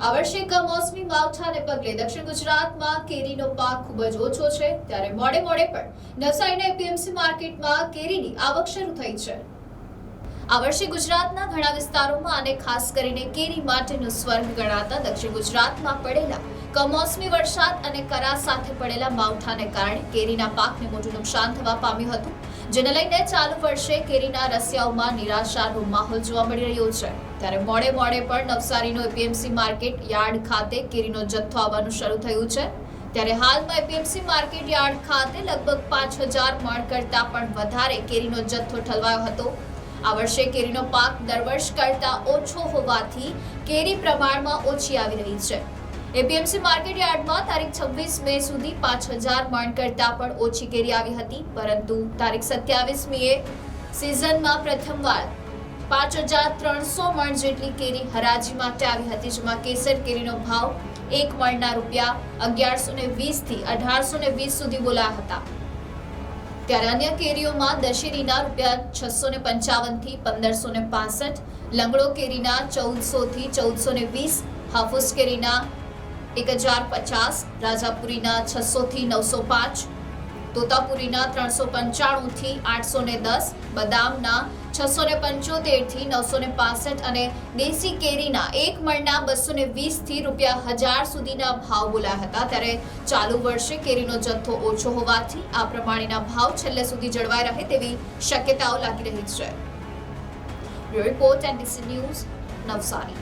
આ વર્ષે કમોસમી માવઠાને પગલે દક્ષિણ ગુજરાતમાં કેરીનો પાક ખૂબ જ ઓછો છે. ત્યારે મોડે મોડે પણ નવસારીના એપીએમસી માર્કેટમાં કેરીની આવક શરૂ થઈ છે. આ વર્ષે ગુજરાતના ઘણા વિસ્તારોમાં અને ખાસ કરીને કેરી માટેનું સ્વર્ગ ગણાતા દક્ષિણ ગુજરાતમાં પડેલા કમોસમી વરસાદ અને કરા સાથે પડેલા માવઠાને કારણે કેરીના પાકને મોટું નુકસાન થવા પામ્યું હતું, જેને લઈને ચાલુ વર્ષે કેરીના રસિયાઓમાં નિરાશાનો માહોલ જોવા મળી રહ્યો છે. ત્યારે મોડે મોડે પણ નવસારીનો એપીએમસી માર્કેટ યાર્ડ ખાતે કેરીનો જથ્થો આવવાનું શરૂ થયું છે. ત્યારે હાલમાં એપીએમસી માર્કેટ યાર્ડ ખાતે લગભગ પાંચ હજાર મણ કરતાં પણ વધારે કેરીનો જથ્થો ઠલવાયો હતો. આ વર્ષે કેરીનો પાક દર વર્ષ કરતાં ઓછો હોવાથી કેરી પ્રમાણમાં ઓછી આવી રહી છે. એપીએમસી માર્કેટ યાર્ડમાં તારીખ છવ્વીસ મે સુધી પાંચ હજાર મણ કરતાં પણ ઓછી કેરી આવી હતી, પરંતુ તારીખ સત્યાવીસ સત્યાવીસમીએ સિઝનમાં પ્રથમવાર પાંચ હજાર ત્રણસો મણ જેટલી કેરી હરાજી માટે આવી હતી, જેમાં કેસર કેરીનો ભાવ એક મણના રૂપિયા અગિયારસો ને વીસથી અઢારસો ને વીસ સુધી બોલાયા હતા. ત્યારે અન્ય કેરીઓમાં દશેરીના રૂપિયા છસો ને પંચાવનથી પંદરસો ને પાસઠ, લંગડો કેરીના ચૌદસોથી ચૌદસો ને વીસ, હાફૂસ કેરીના એક હજાર પચાસ, રાજાપુરીના છસોથી નવસો પાંચ તોતાપુરીના ત્રણસો પંચાણુંથી આઠસો ને દસ, બદામના છસો ને પંચોતેરથી નવસો ને પાસઠ અને દેશી કેરીના એક મણના બસો ને વીસથી રૂપિયા હજાર સુધીના ભાવ બોલાયા હતા. ત્યારે ચાલુ વર્ષે કેરીનો જથ્થો ઓછો હોવાથી આ પ્રમાણેના ભાવ છેલ્લે સુધી જળવાઈ રહે તેવી શક્યતાઓ લાગી રહી છે. Report NDC news, Navsari.